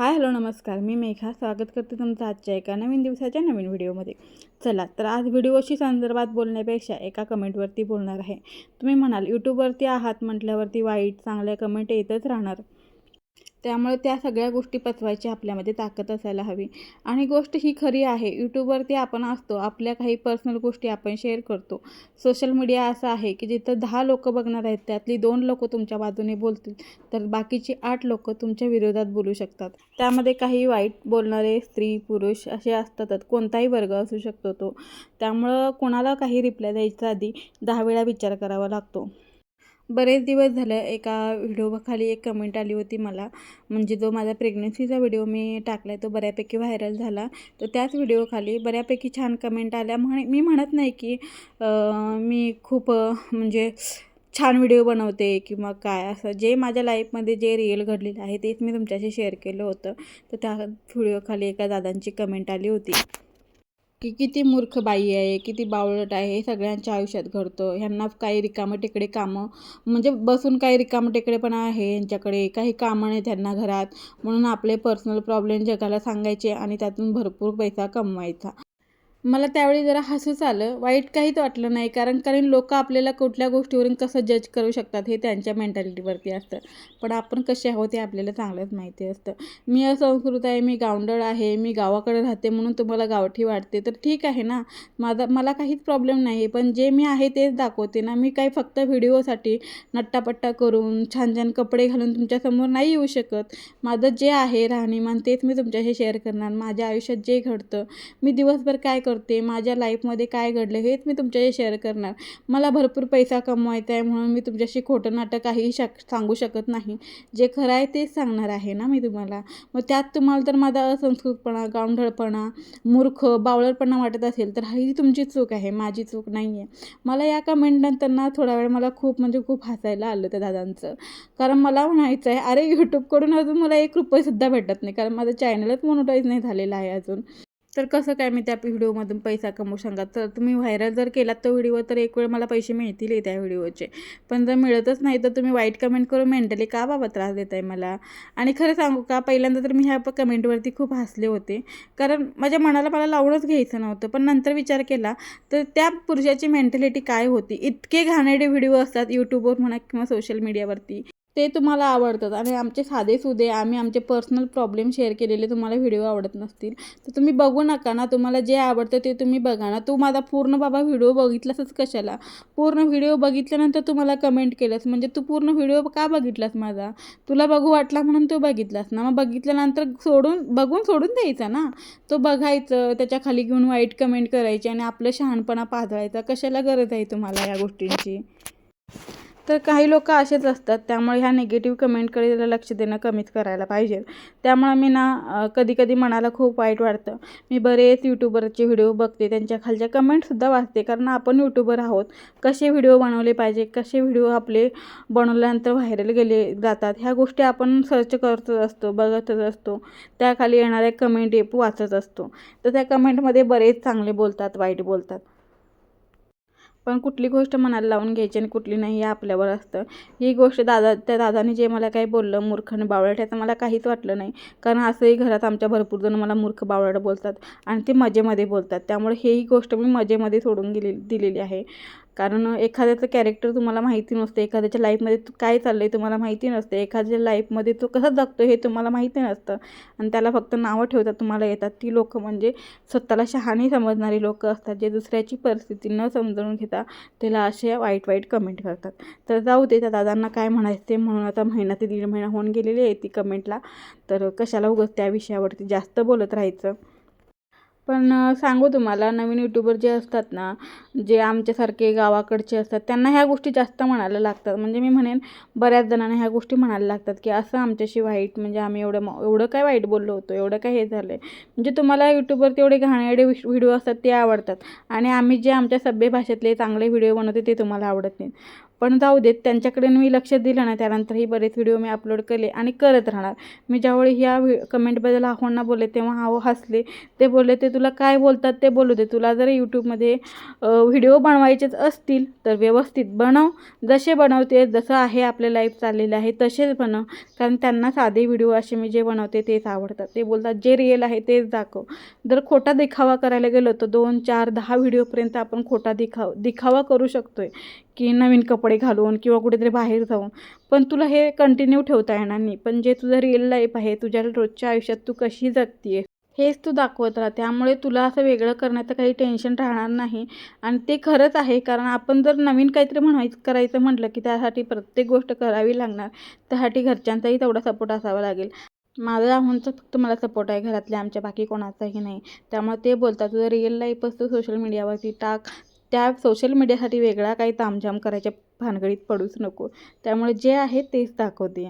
Hi hello नमस्कार. मी मेघा. स्वागत करते तुमचं आजच्या एका नवीन दिवसाच्या नवीन व्हिडिओमध्ये. चला तर आज व्हिडिओशी संदर्भात बोलण्यापेक्षा एका कमेंटवरती बोलणार आहे. तुम्ही म्हणाल यूट्यूबवरती आहात म्हटल्यावरती वाईट चांगल्या कमेंट येतच राहणार. त्यामुळे त्या सगळ्या गोष्टी पचवायची आपल्यामध्ये ताकद असायला हवी. आणि गोष्ट ही खरी आहे यूट्यूबवरती आपण असतो आपल्या काही पर्सनल गोष्टी आपण शेअर करतो. सोशल मीडिया असं आहे की जिथं दहा लोक बघणार आहेत त्यातली दोन लोक तुमच्या बाजूने बोलतील तर बाकीची आठ लोक तुमच्या विरोधात बोलू शकतात. त्यामध्ये काही वाईट बोलणारे स्त्री पुरुष असे असतातच कोणताही वर्ग असू शकतो तो. त्यामुळं कोणाला काही रिप्लाय द्यायच्या आधी दहा वेळा विचार करावा लागतो. बरेच दिवस झालं एका व्हिडिओखाली एक कमेंट आली होती मला. म्हणजे जो माझा प्रेग्नन्सीचा व्हिडिओ मी टाकला आहे तो बऱ्यापैकी व्हायरल झाला. तर त्याच व्हिडिओखाली बऱ्यापैकी छान कमेंट आल्या. म्हण मी म्हणत नाही की मी खूप म्हणजे छान व्हिडिओ बनवते किंवा काय असं. जे माझ्या लाईफमध्ये जे रिअल घडलेलं आहे तेच मी तुमच्याशी शेअर केलं होतं. तर त्या व्हिडिओखाली एका दादांची कमेंट आली होती. की किती मूर्ख बाई आहे किती बावळट आहे हे सगळ्यांच्या आयुष्यात घडतं. ह्यांना काही रिकामं टेकडे कामं म्हणजे बसून काही रिकामं टेकडे पण आहे यांच्याकडे काही कामं नाही त्यांना घरात. म्हणून आपले पर्सनल प्रॉब्लेम जगाला सांगायचे आणि त्यातून भरपूर पैसा कमवायचा. मला त्यावेळी जरा हसूच आलं. वाईट काहीच वाटलं नाही कारण कारण लोक आपल्याला कुठल्या गोष्टीवरून कसं जज करू शकतात हे त्यांच्या मेंटॅलिटीवरती असतं. पण आपण कसे आहोत हे आपल्याला चांगलंच माहिती असतं. मी असंस्कृत आहे मी गावंडळ आहे मी गावाकडे राहते म्हणून तुम्हाला गावठी वाटते तर ठीक आहे ना. माझा मला काहीच प्रॉब्लेम नाही पण जे मी आहे तेच दाखवते ना. मी काही फक्त व्हिडिओसाठी नट्टापट्टा करून छान छान कपडे घालून तुमच्यासमोर नाही येऊ शकत. माझं जे आहे राहणीमान तेच मी तुमच्याशी शेअर करणार. माझ्या आयुष्यात जे घडतं मी दिवसभर काय करते माझ्या लाईफमध्ये काय घडलं हेच मी तुमच्याशी शेअर करणार. मला भरपूर पैसा कमवायचा आहे म्हणून मी तुमच्याशी खोटं नाटक काहीही शक सांगू शकत नाही. जे खरं आहे तेच सांगणार आहे ना मी तुम्हाला. मग त्यात तुम्हाला तर माझा असंस्कृतपणा गावंढळपणा मूर्ख बावळटपणा वाटत असेल तर ही तुमची चूक आहे माझी चूक नाही आहे मला या कमेंटनंतर ना थोडा वेळ मला खूप म्हणजे खूप हसायला आलं त्या दादांचं. कारण मला म्हणायचं आहे अरे यूट्यूबकडून अजून मला एक रुपयेसुद्धा भेटत नाही कारण माझं चॅनलच मोनोटाईज नाही झालेलं आहे अजून. तर कसं काय मी त्या व्हिडिओमधून पैसा कमवू सांगा तर तुम्ही व्हायरल जर केलात तो व्हिडिओ तर एक वेळ मला पैसे मिळतील त्या व्हिडिओचे. पण जर मिळतच नाही तर तुम्ही वाईट कमेंट करून मेंटली का बाबा त्रास देत आहे मला? आणि खरं सांगू का पहिल्यांदा तर मी ह्या कमेंटवरती खूप हसले होते. कारण माझ्या मनाला मला लावूनच घ्यायचं नव्हतं. पण नंतर विचार केला तर त्या पुरुषाची मेंटॅलिटी काय होती? इतके घाणेडे व्हिडिओ असतात यूट्यूबवर म्हणा किंवा सोशल मीडियावरती ते तुम्हाला आवडतात. आणि आमचे साधे सुधे आम्ही आमचे पर्सनल प्रॉब्लेम शेअर केलेले तुम्हाला व्हिडिओ आवडत नसतील. तर तुम्ही बघू नका ना. तुम्हाला जे आवडतं ते तुम्ही बघा ना. तू माझा पूर्ण बाबा व्हिडिओ बघितलासच कशाला? पूर्ण व्हिडिओ बघितल्यानंतर तू मला कमेंट केलंस. म्हणजे तू पूर्ण व्हिडिओ का बघितलास माझा? तुला बघू वाटला म्हणून तू बघितलास ना. मग बघितल्यानंतर सोडून बघून सोडून द्यायचा ना. तो बघायचं त्याच्याखाली घेऊन वाईट कमेंट करायची आणि आपलं शहाणपणा पाजळायचा. कशाला गरज आहे तुम्हाला या गोष्टींची? तर काही लोक असेच असतात त्यामुळे ह्या निगेटिव्ह कमेंटकडे लक्ष देणं कमीच करायला पाहिजे. त्यामुळे मी ना कधी कधी मनाला खूप वाईट वाटतं. मी बरेच यूट्यूबरचे व्हिडिओ बघते त्यांच्या खालच्या कमेंटसुद्धा वाचते कारण आपण यूट्यूबर आहोत. कसे व्हिडिओ बनवले पाहिजे कसे व्हिडिओ आपले बनवल्यानंतर व्हायरल गेले जातात ह्या गोष्टी आपण सर्च करतच असतो बघतच असतो. त्याखाली येणाऱ्या कमेंट वाचत असतो. तर त्या कमेंटमध्ये बरेच चांगले बोलतात वाईट बोलतात. पण कुठली गोष्ट मनाला लावून घ्यायची आणि कुठली नाही हे आपल्यावर असतं. ही गोष्ट दादा त्या दादाने जे मला काही बोललं मूर्ख आणि बावळट्याचं मला काहीच वाटलं नाही. कारण असंही घरात आमच्या भरपूर जण मला मूर्ख बावळट बोलतात आणि ते मजेमध्ये बोलतात. त्यामुळे हेही गोष्ट मी मजेमध्ये सोडून गेली दिलेली आहे. कारण एखाद्याचं कॅरेक्टर तुम्हाला माहिती नसते एखाद्याच्या लाईफमध्ये काय चाललं आहे तुम्हाला माहिती नसते एखाद्याच्या लाईफमध्ये तो कसं जगतो हे तुम्हाला माहिती नसतं. आणि त्याला फक्त नावं ठेवतात तुम्हाला येतात. ती लोकं म्हणजे स्वतःला शहाणी समजणारी लोकं असतात जे दुसऱ्याची परिस्थिती न समजून घेता त्याला असे वाईट वाईट कमेंट करतात. तर जाऊ दे त्या दादांना काय म्हणायचं ते म्हणून आता महिना ते दीड महिना होऊन गेलेली आहे ती कमेंटला तर कशाला उगत त्या विषयावरती जास्त बोलत राहायचं? पण सांगू तुम्हाला नवीन यूट्यूबर जे असतात ना जे आमच्यासारखे गावाकडचे असतात त्यांना ह्या गोष्टी जास्त म्हणायला लागतात. म्हणजे मी म्हणेन बऱ्याच जणांना ह्या गोष्टी म्हणायला लागतात की असं आमच्याशी वाईट म्हणजे आम्ही एवढं एवढं काय वाईट बोललो होतो एवढं काय हे झालं आहे म्हणजे तुम्हाला यूट्यूबवर तेवढे घाणेरडे व्हिडिओ असतात ते आवडतात. आणि आम्ही जे आमच्या सभ्य भाषेतले चांगले व्हिडिओ बनवते ते तुम्हाला आवडत नाहीत. पण जाऊ देत त्यांच्याकडे मी लक्ष दिलं ना त्यानंतरही बरेच व्हिडिओ मी अपलोड केले आणि करत राहणार. मी ज्यावेळी ह्या व्हि कमेंटबद्दल आव्हांना बोलले तेव्हा आहो हसले. ते बोलले ते तुला काय बोलतात ते बोलू दे. तुला जर यूट्यूबमध्ये व्हिडिओ बनवायचेच असतील तर व्यवस्थित बनव. जसे बनवते जसं आहे आपले लाईफ चाललेलं आहे तसेच बनव कारण त्यांना साधे व्हिडिओ असे मी जे बनवते तेच आवडतात. ते बोलतात जे रिअल आहे तेच दाखव. जर खोटा दिखावा करायला गेलो तर दोन चार दहा व्हिडिओपर्यंत आपण खोटा दिखाव दिखावा करू शकतो आहे की नवीन कपडे घालून किंवा कुठेतरी बाहेर जाऊन. पण तुला हे कंटिन्यू ठेवता येणार नाही. पण जे तुझं रिअल लाईफ आहे तुझ्या रोजच्या आयुष्यात तू कशी जगतीये हेच तू दाखवत राहा. त्यामुळे तुला असं वेगळं करण्याचं काही टेन्शन राहणार नाही. आणि ते खरंच आहे कारण आपण जर नवीन काहीतरी म्हणायचं करायचं म्हटलं की त्यासाठी प्रत्येक गोष्ट करावी लागणार. त्यासाठी घरच्यांचाही तेवढा सपोर्ट असावा लागेल. माझा आव्हानचा फक्त मला सपोर्ट आहे घरातल्या आमच्या बाकी कोणाचाही नाही. त्यामुळे ते बोलतात तुझं रिअल लाईफ असतो सोशल मीडियावरती टाक. त्या सोशल मीडियासाठी वेगळा काही तामझाम करायच्या भानगडीत पडूच नको. त्यामुळे जे आहे तेच दाखवते आहे